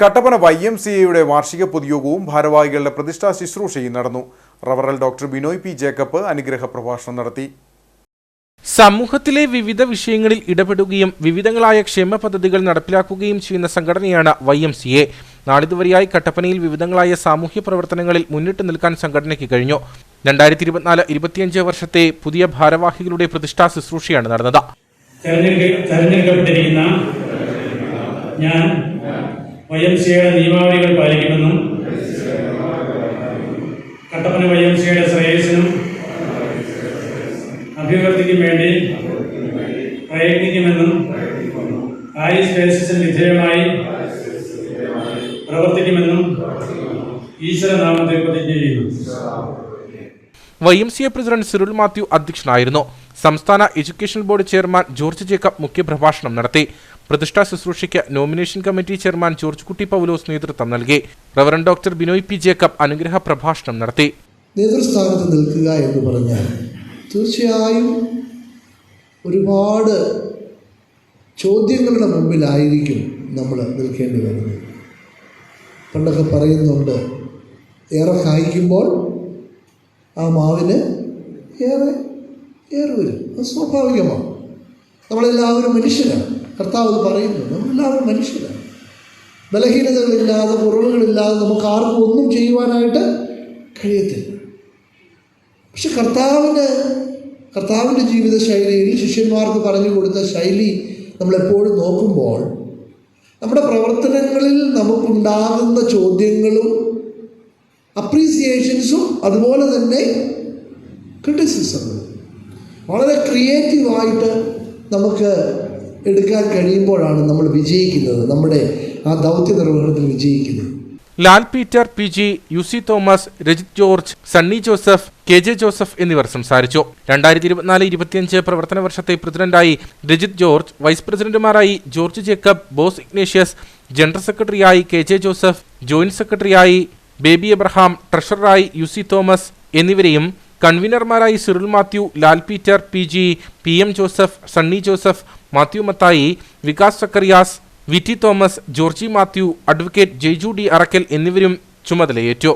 Kattappana Y M C എയുടെ വാർഷിക പൊതുയോഗവും ഭാരവാഹികളുടെ പ്രതിഷ്ഠാ ശുശ്രൂഷയും നടന്നു. റവറൽ ഡോക്ടർ ബിനോയ് പി ജേക്കബ് അനുഗ്രഹ പ്രഭാഷണം നടത്തി. സമൂഹത്തിലെ വിവിധ വിഷയങ്ങളിൽ ഇടപെടുകയും വിവിധങ്ങളായ ക്ഷേമ പദ്ധതികൾ നടപ്പിലാക്കുകയും ചെയ്യുന്ന സംഘടനയാണ് വൈ എം സി എ. നാളിതുവരെയായി കട്ടപ്പനയിൽ വിവിധങ്ങളായ സാമൂഹ്യ പ്രവർത്തനങ്ങളിൽ മുന്നിട്ട് നിൽക്കാൻ സംഘടനയ്ക്ക് കഴിഞ്ഞു. രണ്ടായിരത്തി ഇരുപത്തിനാല് ഇരുപത്തിയഞ്ച് വർഷത്തെ പുതിയ ഭാരവാഹികളുടെ പ്രതിഷ്ഠാ ശുശ്രൂഷയാണ് നടന്നത്. തെരഞ്ഞെടുക്കപ്പെട്ടിരിക്കുന്ന ഞാൻ വൈ എം സിയുടെ നിയമാവലികൾ പാലിക്കുമെന്നും കട്ടപ്പന വൈ എം സിയുടെ ശ്രേയസിനും അഭിവൃദ്ധിക്കും വേണ്ടി പ്രയത്നിക്കുമെന്നും ആയുസ് ബേസിസിന് വിധേയമായി പ്രവർത്തിക്കുമെന്നും ഈശ്വരനാമത്തെ പ്രതിജ്ഞ ചെയ്യുന്നു. Y M C A president Cyril Mathew അധ്യക്ഷനായിരുന്നു. സംസ്ഥാന education board chairman George Jacob മുഖ്യപ്രഭാഷണം നടത്തി. പ്രതിഷ്ഠാ ശുശ്രൂഷയ്ക്ക് നോമിനേഷൻ കമ്മിറ്റി ചെയർമാൻ ജോർജ് കുട്ടി പൗലോസ് നേതൃത്വം നൽകി. Reverend doctor Binoy P Jacob അനുഗ്രഹ പ്രഭാഷണം നടത്തി. നേതൃസ്ഥാനത്ത് നിൽക്കുക എന്ന് പറഞ്ഞാൽ തീർച്ചയായും ഒരുപാട് ചോദ്യങ്ങളുടെ മുമ്പിലായിരിക്കും നമ്മൾ നിൽക്കേണ്ടി വരുന്നത്. പണ്ടൊക്കെ പറയുന്നുണ്ട് ഏറെ കായ്ക്കുമ്പോൾ ആ മാവിന് ഏറെ ഏറെ വരും അത് സ്വാഭാവികമാണ്. നമ്മളെല്ലാവരും മനുഷ്യരാണ്. കർത്താവ് അത് പറയുന്നു. നമ്മളെല്ലാവരും മനുഷ്യരാണ്. ബലഹീനതകളില്ലാതെ കുറവുകളില്ലാതെ നമുക്ക് ആർക്കും ഒന്നും ചെയ്യുവാനായിട്ട് കഴിയത്തില്ല. പക്ഷെ കർത്താവിന് കർത്താവിന്റെ ജീവിത ശൈലിയിൽ ശിഷ്യന്മാർക്ക് പറഞ്ഞു കൊടുത്ത ശൈലി നമ്മളെപ്പോഴും നോക്കുമ്പോൾ നമ്മുടെ പ്രവർത്തനങ്ങളിൽ നമുക്കുണ്ടാകുന്ന ചോദ്യങ്ങളും അപ്രീസിയേഷൻസും അതുപോലെ തന്നെ ക്രിറ്റിസിസങ്ങളും വളരെ ക്രിയേറ്റീവായിട്ട് നമുക്ക് എടുക്കാൻ കഴിയുമ്പോഴാണ് നമ്മൾ വിജയിക്കുന്നത്. നമ്മുടെ ആ ദൗത്യ നിർവഹണത്തിൽ വിജയിക്കുന്നത്. Lal Peter P G U C Thomas Rajith George Sunny Joseph K J Joseph എന്നിവർ സംസാരിച്ചു. രണ്ടായിരത്തി ഇരുപത്തിനാല് ഇരുപത്തിയഞ്ച് പ്രവർത്തന വർഷത്തെ പ്രസിഡന്റായി രജിത് ജോർജ് വൈസ് പ്രസിഡന്റുമാരായി ജോർജ് ജേക്കബ് ബോസ് ഇഗ്നേഷ്യസ് ജനറൽ സെക്രട്ടറിയായി കെ ജെ ജോസഫ് ജോയിന്റ് സെക്രട്ടറിയായി ബേബി എബ്രഹാം ട്രഷററായി യു സി തോമസ് എന്നിവരെയും കൺവീനർമാരായി Cyril Mathew Lal Peter P G P M Joseph Sunny Joseph Mathew Mathai Vikas Zacharias V T Thomas Georgie Mathew advocate Jaiju D Arakkal എന്നിവരും ചുമതലയേറ്റു.